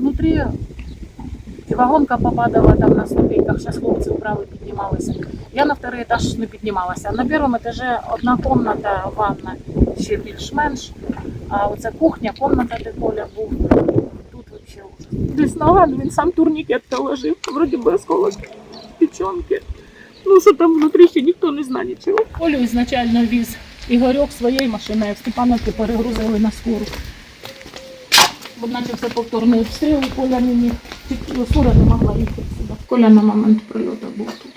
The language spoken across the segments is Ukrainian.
внутрі. І вагонка попадала там на ступеньках, зараз хлопці вправи піднімалися. Я на второй етаж не піднімалася. На першому етажі одна кімната, ванна ще більш-менш. А оце кухня, кімната, де Коля був. Тут взагалі ужас. Десь ногами він сам турнікет положив, вроді би осколок печонки. Ну, що там внутрі ще ніхто не знає нічого. Колю ізначально віз Ігорьок своєю машиною, в перегрузили на скору. Бо почався повторний обстріл, і Коля міг, скоро не могла їхати сюди. Коля на момент прильоту був тут.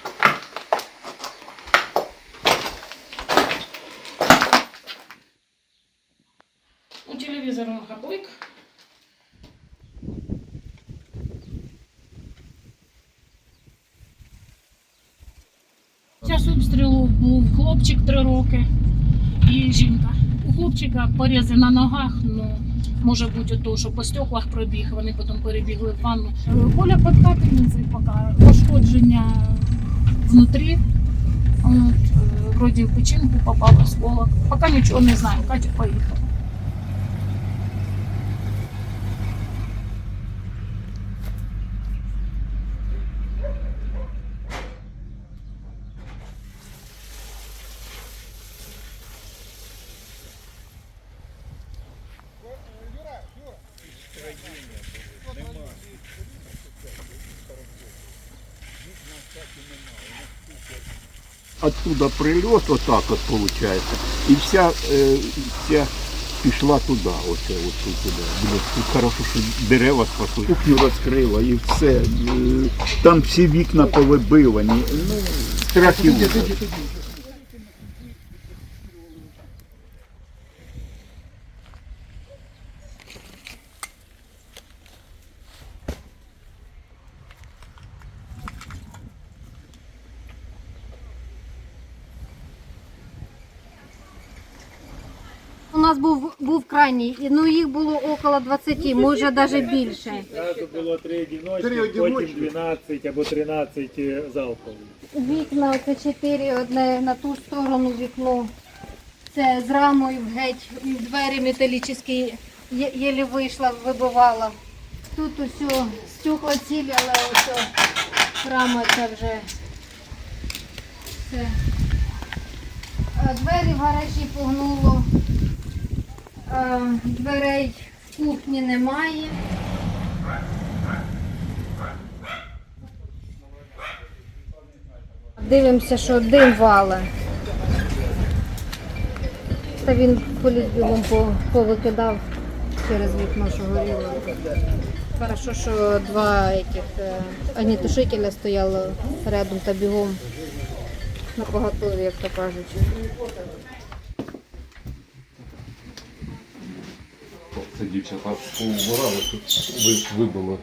У телевізору габлик. Час обстрілу був хлопчик три роки і жінка. Хлопчика порізи на ногах, ну може бути то, що по стеклах пробіг, вони потім перебігли в ванну. Коля під капельницею поки пошкодження внутрі. От, е, вроді в печінку попав осколок. Поки нічого не знаю, Катя поїхала. Оттуда прильот, отак от виходить. І вся, е, вся пішла туди, оце, от туди. Блін, хорошо, що дерева спасли. Кухню розкрила і все. Е, Там всі вікна повибивані. Ну, страх нас був, був крайній, і, ну їх було около 20, може навіть більше. Зразу було три одиночки, потім 12 або 13 залпових. Вікна, це 4, одне на ту сторону вікно. Це з рамою геть, і двері металічні, єлі вийшла, вибивала. Тут усе стекла цілі, але ось рама це вже все. А Двері в гаражі погнуло. А, Дверей в кухні немає. Дивимося, що дим вала. Та він поліз бігом повикидав через вікно, що горіло. Хорошо, що два этих, е, огнетушителя стояло рядом та бігом на поготові, як то кажуть. Це дівчата повбирали, тут ви- вибили.